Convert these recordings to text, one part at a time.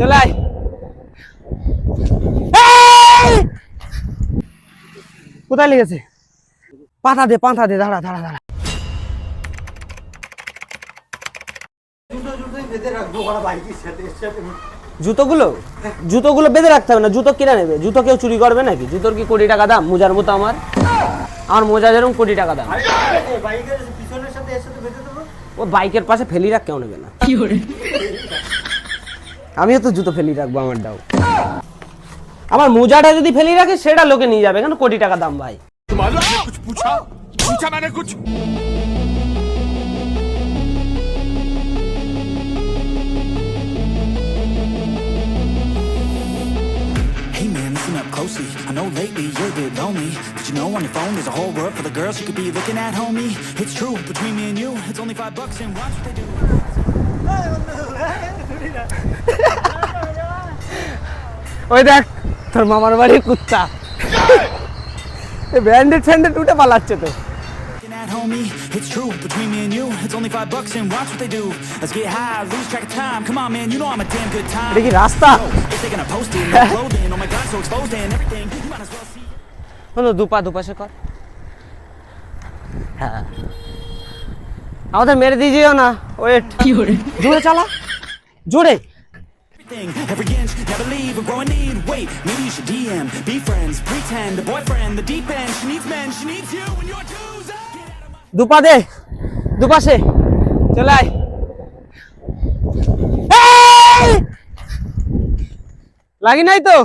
চলে আয়। কোথায় লেগেছে? পাতা দে পাতা দে দাঁড়া দাঁড়া দাঁড়া। জুতোগুলো? জুতোগুলো বেঁধে রাখতে হবে না জুতো কিনে নেবে। জুতো কেউ চুরি করবে নাকি? জুতোর কি কোটি টাকা দাম? মোজার মতো আমার। আমার মোজা যেরকম কোটি টাকা দাম। ও বাইকের পাশে ফেলি রাখ কেউ নেবে না। আমিও তো জুতো ফেলি রাখবো আমারটাও আমার মোজাটা যদি ফেলি রাখে সেটা লোকে নিয়ে যাবে কেন কোটি টাকা দাম ভাই closely. I know lately you're a bit lonely. Did you know on your phone there's a whole world for the girls you could be looking at, homie? It's true, between me and you, it's only five bucks and watch what they do. ওই দেখ তোর মামার বাড়ির কুত্তা branded ফ্যান্ডেড উঠে পালাচ্ছে তো homie, it's true, between me and you, it's only five bucks and watch what they do. Let's get high, lose track of time. Come on, man, you know I'm a damn good time. কি রাস্তা If they're gonna post it, clothing, oh my god, so exposed and everything. You might as well see. বন্ধু দুপা দুপাশে কর হ্যাঁ আমাদের মেরে দিয়েও না ওয়েট জোরে চালা জোরে everything, every inch, never leave, I'm growing need. Wait, maybe you should DM, be friends, pretend, a boyfriend, the deep end. She needs men, she needs you, and. Get out of my দুপা দে দুপাশে চলে আয়! লাগি নাই তো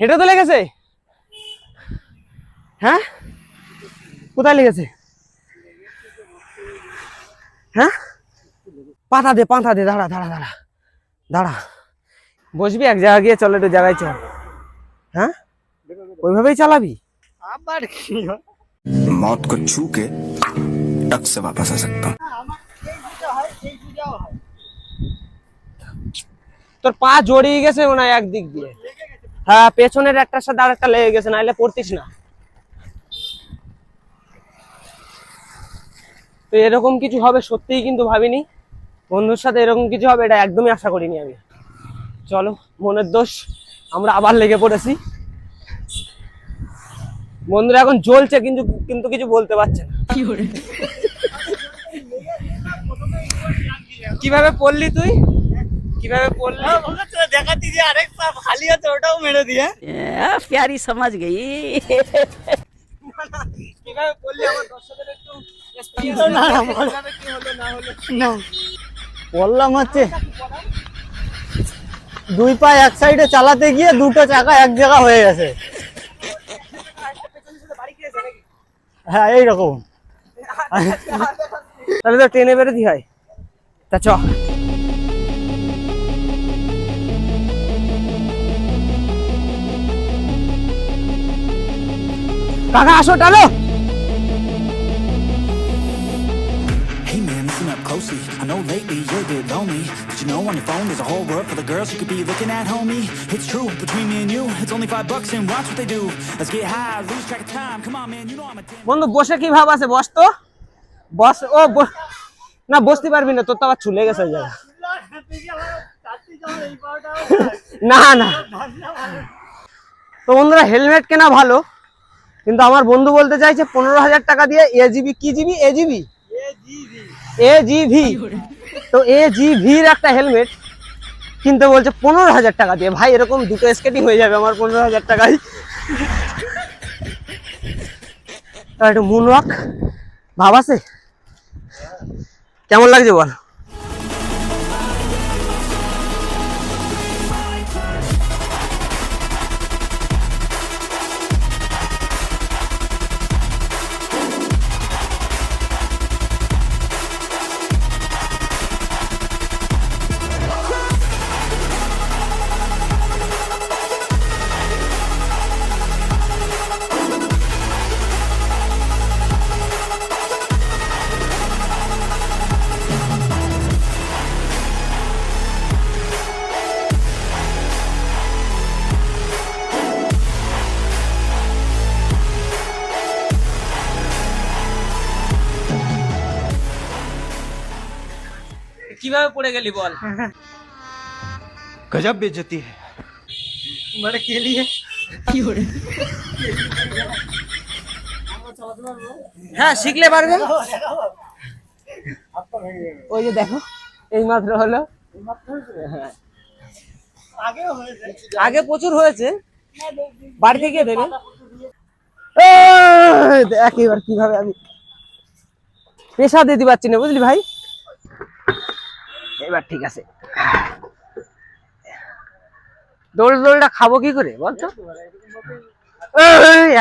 হেঁটে তো লেগেছে হ্যাঁ কোথায় লেগেছে হ্যাঁ পাতা দে পাতা দে দাঁড়া দাঁড়া দাঁড়া দাঁড়া বসবি এক জায়গায় গিয়ে চল একটু জায়গায় চল হ্যাঁ ওইভাবেই চালাবি मौत को छू के टक से वापस आ सकता हूँ তোর পা জড়িয়ে গেছে মনে হয় একদিক দিয়ে হ্যাঁ পেছনের একটার সাথে আরেকটা লেগে গেছে নাহলে পড়তিস না তো এরকম কিছু হবে সত্যিই কিন্তু ভাবিনি বন্ধুর সাথে এরকম কিছু হবে এটা একদমই আশা করিনি আমি চলো মনের দোষ আমরা আবার লেগে পড়েছি। বন্ধুরা এখন জ্বলছে কিন্তু কিন্তু কিছু বলতে পারছে না। কীভাবে পড়লি তুই? কীভাবে হ্যাঁ, আরেক ওটাও মেরে দিয়ে। প্যারি সমাজ না হচ্ছে দুই পা এক সাইডে চালাতে গিয়ে দুটো চাকা এক জায়গা হয়ে গেছে। হ্যাঁ এইরকম। তাহলে তো ট্রেনে বেরোতে হয়। তা চ। কাকা, আসো, টানো। Lately you're a bit lonely. Did you know on your phone there's a whole world full of girls you could be looking at, homie? It's true, between me and you, it's only five bucks and watch what they do. Let's get high, lose track of time. Come on, man, you know I'm a. বন্ধু বসে কি ভাব আছে বস তো বস ও না বসতে পারবি না তোর তো আবার চুলে গেছে জায়গা না না তো বন্ধুরা হেলমেট কেনা ভালো কিন্তু আমার বন্ধু বলতে চাইছে পনেরো হাজার টাকা দিয়ে এ জিবি কি জিবি এ জিবি এ জিভি তো এ জিভির একটা হেলমেট কিনতে বলছে পনেরো হাজার টাকা দিয়ে। ভাই, এরকম দুটো স্কেটিং হয়ে যাবে আমার পনেরো হাজার টাকায়। একটু মুন ওয়াক ভাব আছে? কেমন লাগছে বল? কীভাবে পড়ে গেলি বল? গজব বেজতি মানে কে লিয়ে কি ওরে হ্যাঁ শিখলে পারবে। ওই যে দেখো এই মাত্র হলো। আগে প্রচুর হয়েছে। বাড়িতে গিয়ে দেবে একেবার কীভাবে আমি পেশা দিতে পারছি না বুঝলি ভাই? এবার ঠিক আছে। দোল দোলটা খাব কি করে বলতো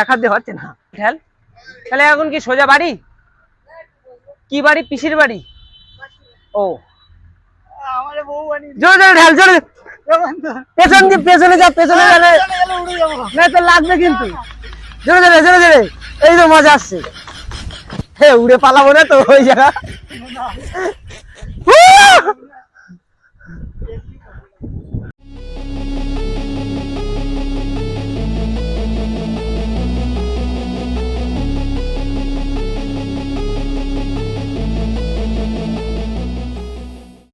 এক হাত দিয়ে হচ্ছে না। খেল। তাহলে এখন কি সোজা বাড়ি? কি বাড়ি? পিসির বাড়ি? ও। জোরে জোরে ঢাল, জোরে। পেছন দিয়ে, পেছনে যা, পেছনে গেলে না, তো লাগবে কিন্তু। জোরে জোরে জোরে জোরে। এই তো মজা আসছে। হে, উড়ে পালাবো না তো, ওই জায়গা!